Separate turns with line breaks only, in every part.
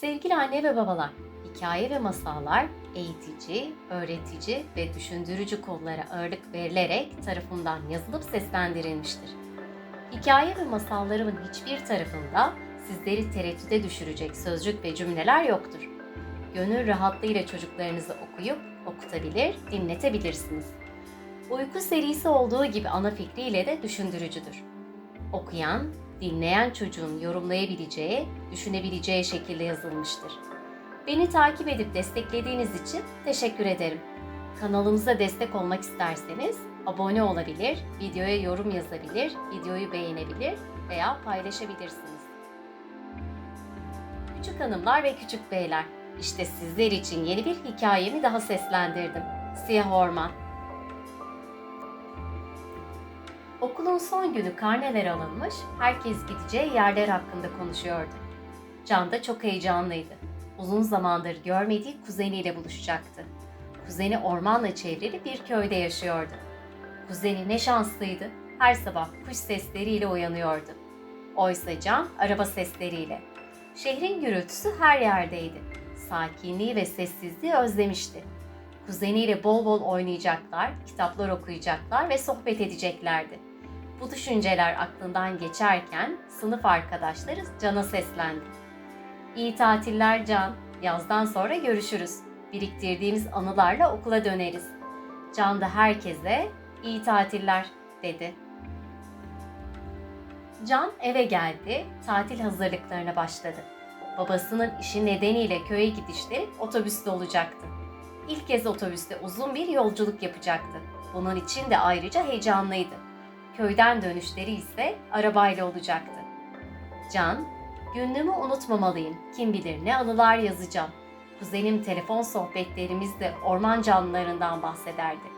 Sevgili anne ve babalar, hikaye ve masallar eğitici, öğretici ve düşündürücü konulara ağırlık verilerek tarafından yazılıp seslendirilmiştir. Hikaye ve masallarımın hiçbir tarafında sizleri tereddüte düşürecek sözcük ve cümleler yoktur. Gönül rahatlığıyla çocuklarınızı okuyup okutabilir, dinletebilirsiniz. Uyku serisi olduğu gibi ana fikriyle de düşündürücüdür. Okuyan, dinleyen çocuğun yorumlayabileceği, düşünebileceği şekilde yazılmıştır. Beni takip edip desteklediğiniz için teşekkür ederim. Kanalımıza destek olmak isterseniz abone olabilir, videoya yorum yazabilir, videoyu beğenebilir veya paylaşabilirsiniz. Küçük hanımlar ve küçük beyler, işte sizler için yeni bir hikayemi daha seslendirdim. Siyah Orman. Okulun son günü karneler alınmış, herkes gideceği yerler hakkında konuşuyordu. Can da çok heyecanlıydı. Uzun zamandır görmediği kuzeniyle buluşacaktı. Kuzeni ormanla çevrili bir köyde yaşıyordu. Kuzeni ne şanslıydı, her sabah kuş sesleriyle uyanıyordu. Oysa Can araba sesleriyle. Şehrin gürültüsü her yerdeydi. Sakinliği ve sessizliği özlemişti. Kuzeniyle bol bol oynayacaklar, kitaplar okuyacaklar ve sohbet edeceklerdi. Bu düşünceler aklından geçerken sınıf arkadaşları Can'a seslendi. İyi tatiller Can, yazdan sonra görüşürüz. Biriktirdiğimiz anılarla okula döneriz. Can da herkese iyi tatiller dedi. Can eve geldi, tatil hazırlıklarına başladı. Babasının işi nedeniyle köye gidişleri otobüste olacaktı. İlk kez otobüste uzun bir yolculuk yapacaktı. Bunun için de ayrıca heyecanlıydı. Köyden dönüşleri ise arabayla olacaktı. Can, günlüğümü unutmamalıyım. Kim bilir ne anılar yazacağım. Kuzenim telefon sohbetlerimizde orman canlılarından bahsederdi.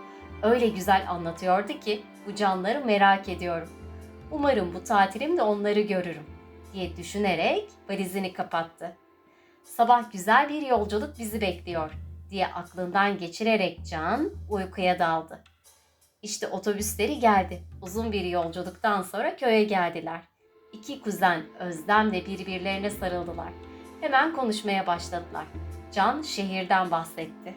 Öyle güzel anlatıyordu ki bu canlıları merak ediyorum. Umarım bu tatilimde onları görürüm diye düşünerek valizini kapattı. Sabah güzel bir yolculuk bizi bekliyor diye aklından geçirerek Can uykuya daldı. İşte otobüsleri geldi. Uzun bir yolculuktan sonra köye geldiler. İki kuzen Özlem'le birbirlerine sarıldılar. Hemen konuşmaya başladılar. Can şehirden bahsetti.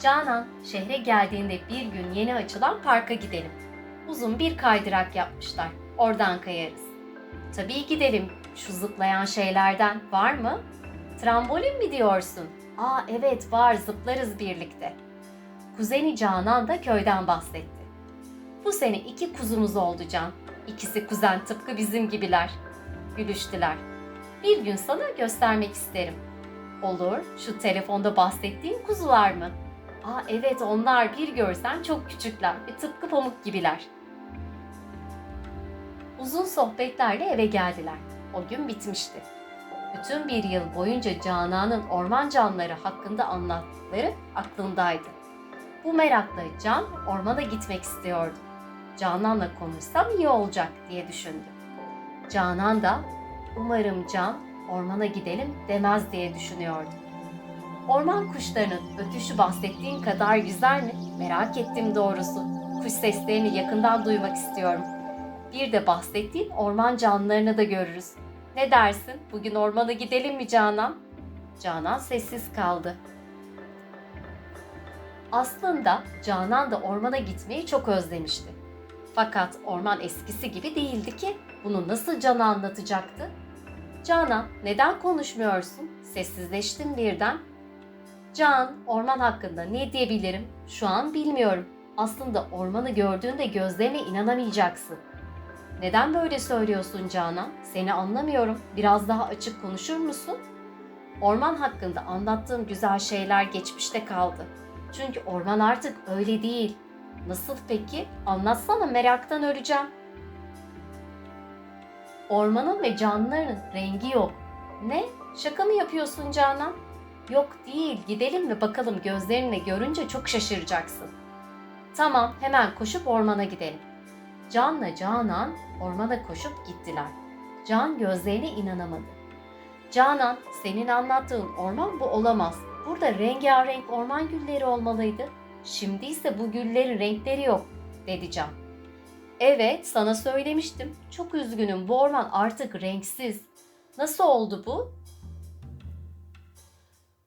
Canan, şehre geldiğinde bir gün yeni açılan parka gidelim. Uzun bir kaydırak yapmışlar. Oradan kayarız. Tabii gidelim. Şu zıplayan şeylerden var mı? Trambolin mi diyorsun? Aa evet var zıplarız birlikte. Kuzeni Canan da köyden bahsetti. Bu sene iki kuzumuz oldu Can. İkisi kuzen tıpkı bizim gibiler. Gülüştüler. Bir gün sana göstermek isterim. Olur, şu telefonda bahsettiğin kuzular mı? Aa evet onlar bir görsen çok küçükler ve tıpkı pamuk gibiler. Uzun sohbetlerle eve geldiler. O gün bitmişti. Bütün bir yıl boyunca Canan'ın orman canlıları hakkında anlattıkları aklındaydı. Bu merakla Can ormana gitmek istiyordu. Canan'la konuşsam iyi olacak diye düşündü. Canan da umarım Can ormana gidelim demez diye düşünüyordu. Orman kuşlarının ötüşü bahsettiğin kadar güzel mi? Merak ettim doğrusu. Kuş seslerini yakından duymak istiyorum. Bir de bahsettiğin orman canlılarını da görürüz. Ne dersin? Bugün ormana gidelim mi Canan? Canan sessiz kaldı. Aslında Canan da ormana gitmeyi çok özlemişti. Fakat orman eskisi gibi değildi ki bunu nasıl Can'a anlatacaktı? Canan neden konuşmuyorsun? Sessizleştin birden. Can, orman hakkında ne diyebilirim? Şu an bilmiyorum. Aslında ormanı gördüğünde gözlerine inanamayacaksın. Neden böyle söylüyorsun Canan? Seni anlamıyorum. Biraz daha açık konuşur musun? Orman hakkında anlattığım güzel şeyler geçmişte kaldı. Çünkü orman artık öyle değil. Nasıl peki? Anlatsana meraktan öleceğim. Ormanın ve canlıların rengi yok. Ne? Şaka mı yapıyorsun Canan? Yok değil, gidelim ve bakalım gözlerinle görünce çok şaşıracaksın. Tamam, hemen koşup ormana gidelim. Can'la Canan ormana koşup gittiler. Can gözlerine inanamadı. Canan, senin anlattığın orman bu olamaz. Burada rengarenk orman gülleri olmalıydı. Şimdi ise bu güllerin renkleri yok, dedi Can. Evet, sana söylemiştim. Çok üzgünüm, bu orman artık renksiz. Nasıl oldu bu?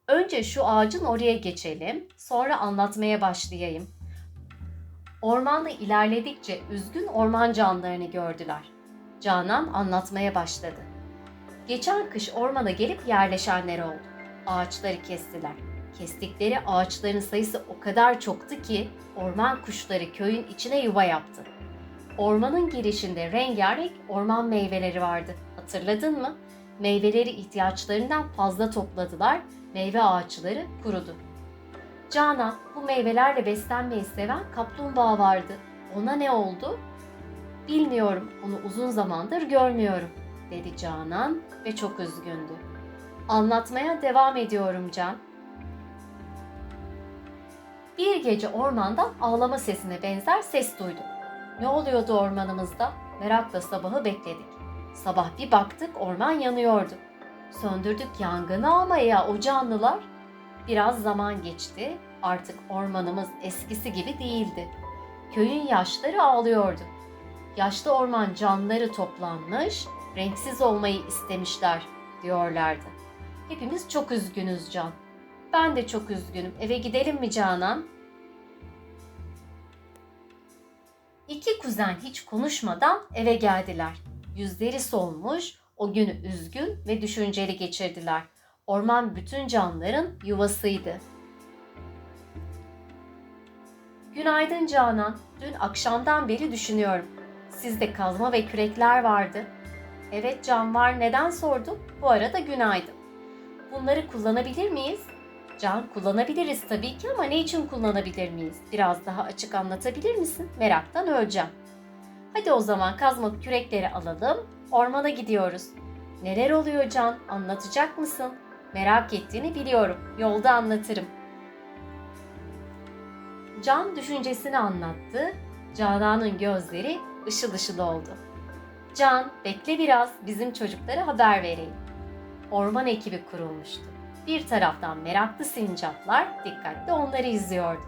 Önce şu ağacın oraya geçelim, sonra anlatmaya başlayayım. Ormanda ilerledikçe üzgün orman canlılarını gördüler. Canan anlatmaya başladı. Geçen kış ormana gelip yerleşenler oldu. Ağaçları kestiler. Kestikleri ağaçların sayısı o kadar çoktu ki orman kuşları köyün içine yuva yaptı. Ormanın girişinde rengarenk orman meyveleri vardı. Hatırladın mı? Meyveleri ihtiyaçlarından fazla topladılar. Meyve ağaçları kurudu. Canan, bu meyvelerle beslenmeyi seven kaplumbağa vardı. Ona ne oldu? Bilmiyorum, onu uzun zamandır görmüyorum, dedi Canan ve çok üzgündü. Anlatmaya devam ediyorum Can. Bir gece ormandan ağlama sesine benzer ses duydum. Ne oluyordu ormanımızda? Merakla sabahı bekledik. Sabah bir baktık orman yanıyordu. Söndürdük yangını ama ya o canlılar? Biraz zaman geçti. Artık ormanımız eskisi gibi değildi. Köyün yaşları ağlıyordu. Yaşlı orman canlıları toplanmış, renksiz olmayı istemişler diyorlardı. Hepimiz çok üzgünüz Can. Ben de çok üzgünüm. Eve gidelim mi Canan? İki kuzen hiç konuşmadan eve geldiler. Yüzleri solmuş, o günü üzgün ve düşünceli geçirdiler. Orman bütün canlıların yuvasıydı. Günaydın Canan. Dün akşamdan beri düşünüyorum. Sizde kazma ve kürekler vardı. Evet Can var. Neden sordun? Bu arada günaydın. Bunları kullanabilir miyiz? Can kullanabiliriz tabii ki ama ne için kullanabilir miyiz? Biraz daha açık anlatabilir misin? Meraktan öleceğim. Hadi o zaman kazma kürekleri alalım. Ormana gidiyoruz. Neler oluyor Can? Anlatacak mısın? Merak ettiğini biliyorum. Yolda anlatırım. Can düşüncesini anlattı. Canan'ın gözleri ışıl ışıl oldu. Can, bekle biraz. Bizim çocuklara haber vereyim. Orman ekibi kurulmuştu. Bir taraftan meraklı sincaplar dikkatli onları izliyordu.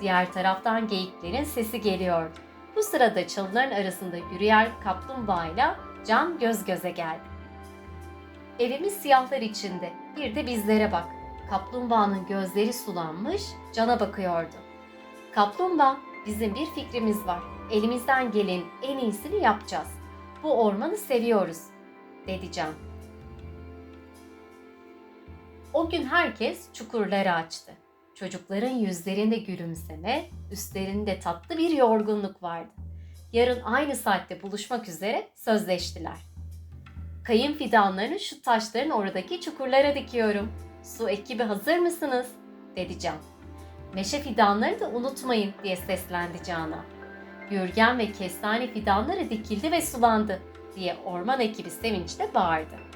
Diğer taraftan geyiklerin sesi geliyordu. Bu sırada çalıların arasında yürüyen kaplumbağayla Can göz göze geldi. Evimiz siyahlar içinde. Bir de bizlere bak. Kaplumbağanın gözleri sulanmış, Can'a bakıyordu. Kaplumbağa, bizim bir fikrimiz var. Elimizden gelenin en iyisini yapacağız. Bu ormanı seviyoruz, dedi Can. O gün herkes çukurları açtı. Çocukların yüzlerinde gülümseme, üstlerinde tatlı bir yorgunluk vardı. Yarın aynı saatte buluşmak üzere sözleştiler. Kayın fidanlarını şu taşların oradaki çukurlara dikiyorum. Su ekibi hazır mısınız? dedi Can. Meşe fidanları da unutmayın diye seslendi Can'a. Gürgen ve kestane fidanları dikildi ve sulandı diye orman ekibi sevinçle bağırdı.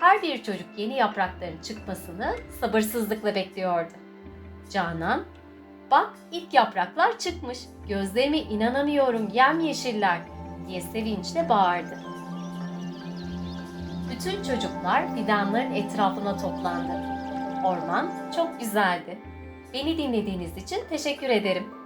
Her bir çocuk yeni yaprakların çıkmasını sabırsızlıkla bekliyordu. Canan, bak ilk yapraklar çıkmış, gözlerime inanamıyorum yemyeşiller diye sevinçle bağırdı. Bütün çocuklar fidanların etrafına toplandı. Orman çok güzeldi. Beni dinlediğiniz için teşekkür ederim.